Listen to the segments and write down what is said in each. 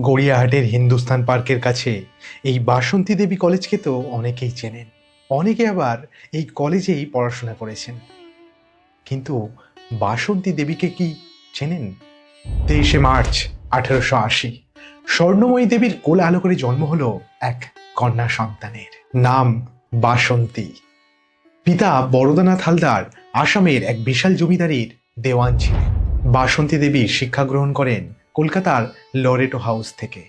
গড়িয়াহাটের হিন্দুস্তান পার্কের কাছে এই বাসন্তী দেবী কলেজকে তো অনেকেই চেনেন। অনেকে আবার এই কলেজেই পড়াশোনা করেছেন। কিন্তু বাসন্তী দেবীকে কি চেনেন? তেইশে মার্চ আঠেরোশো আশি, স্বর্ণময়ী দেবীর কোল আলো করে জন্ম হলো এক কন্যা সন্তানের নাম বাসন্তী। পিতা বরদানাথ হালদার আসামের এক বিশাল জমিদারির দেওয়ান ছিলেন। বাসন্তী দেবী শিক্ষা গ্রহণ করেন কলকাতার লরেটো হাউস থেকে।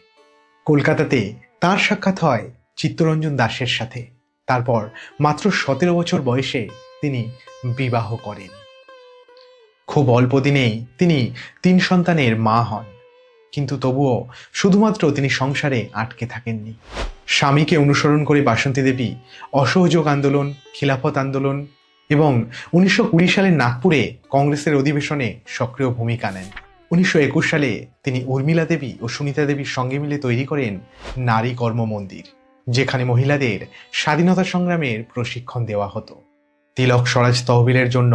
কলকাতাতে তার সাক্ষাৎ হয় চিত্তরঞ্জন দাসের সাথে। তারপর মাত্র সতেরো বছর বয়সে তিনি বিবাহ করেন। খুব অল্প দিনেই তিনি তিন সন্তানের মা হন। কিন্তু তবুও শুধুমাত্র তিনি সংসারে আটকে থাকেননি। স্বামীকে অনুসরণ করে বাসন্তী দেবী অসহযোগ আন্দোলন, খিলাফত আন্দোলন এবং উনিশশো সালের নাগপুরে কংগ্রেসের অধিবেশনে সক্রিয় ভূমিকা নেন। উনিশশো একুশ সালে তিনি উর্মিলা দেবী ও সুনিতা দেবীর সঙ্গে মিলে তৈরি করেন নারী কর্ম মন্দির, যেখানে মহিলাদের স্বাধীনতা সংগ্রামের প্রশিক্ষণ দেওয়া হতো। তিলক স্বরাজ তহবিলের জন্য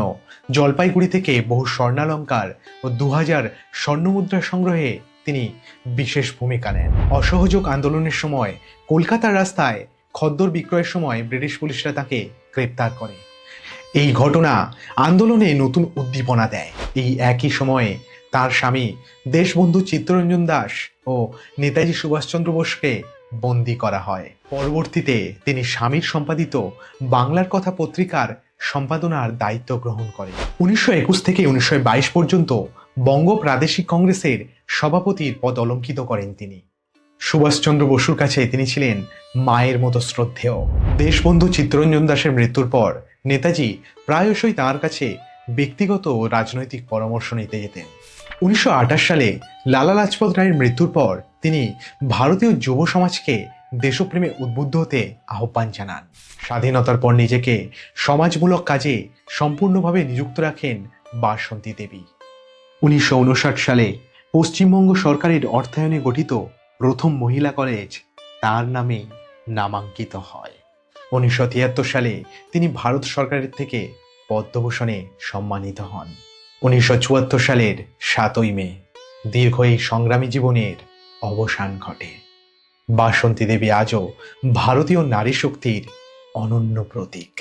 জলপাইগুড়ি থেকে বহু স্বর্ণালঙ্কার ও দু হাজার স্বর্ণমুদ্রা সংগ্রহে তিনি বিশেষ ভূমিকা নেন। অসহযোগ আন্দোলনের সময় কলকাতার রাস্তায় খদ্দর বিক্রয়ের সময় ব্রিটিশ পুলিশরা তাকে গ্রেপ্তার করে। এই ঘটনা আন্দোলনে নতুন উদ্দীপনা দেয়। এই একই সময়ে তার স্বামী দেশবন্ধু চিত্তরঞ্জন দাস ও নেতাজি সুভাষচন্দ্র বোসকে বন্দি করা হয়। পরবর্তীতে তিনি স্বামীর সম্পাদিত বাংলার কথা পত্রিকার সম্পাদনার দায়িত্ব গ্রহণ করেন। উনিশশো একুশ থেকে উনিশশো বাইশ পর্যন্ত বঙ্গ প্রাদেশিক কংগ্রেসের সভাপতির পদ অলঙ্কিত করেন তিনি। সুভাষচন্দ্র বসুর কাছে তিনি ছিলেন মায়ের মতো শ্রদ্ধেয়। দেশবন্ধু চিত্তরঞ্জন দাসের মৃত্যুর পর নেতাজি প্রায়শই তাঁর কাছে ব্যক্তিগত রাজনৈতিক পরামর্শ নিতে যেতেন। উনিশশো আঠাশ সালে লালা লাজপত রায়ের মৃত্যুর পর তিনি ভারতীয় যুব সমাজকে দেশপ্রেমে উদ্বুদ্ধ হতে আহ্বান জানান। স্বাধীনতার পর নিজেকে সমাজমূলক কাজে সম্পূর্ণভাবে নিযুক্ত রাখেন বাসন্তী দেবী। উনিশশো উনষাট সালে পশ্চিমবঙ্গ সরকারের অর্থায়নে গঠিত প্রথম মহিলা কলেজ তার নামে নামাঙ্কিত হয়। উনিশশো তিয়াত্তর সালে তিনি ভারত সরকারের থেকে পদ্মভূষণে সম্মানিত হন। উনিশশো চুয়াত্তর সালের সাতই মে দীর্ঘ এই সংগ্রামী জীবনের অবসান ঘটে। বাসন্তী দেবী আজও ভারতীয় নারী শক্তির অনন্য প্রতীক।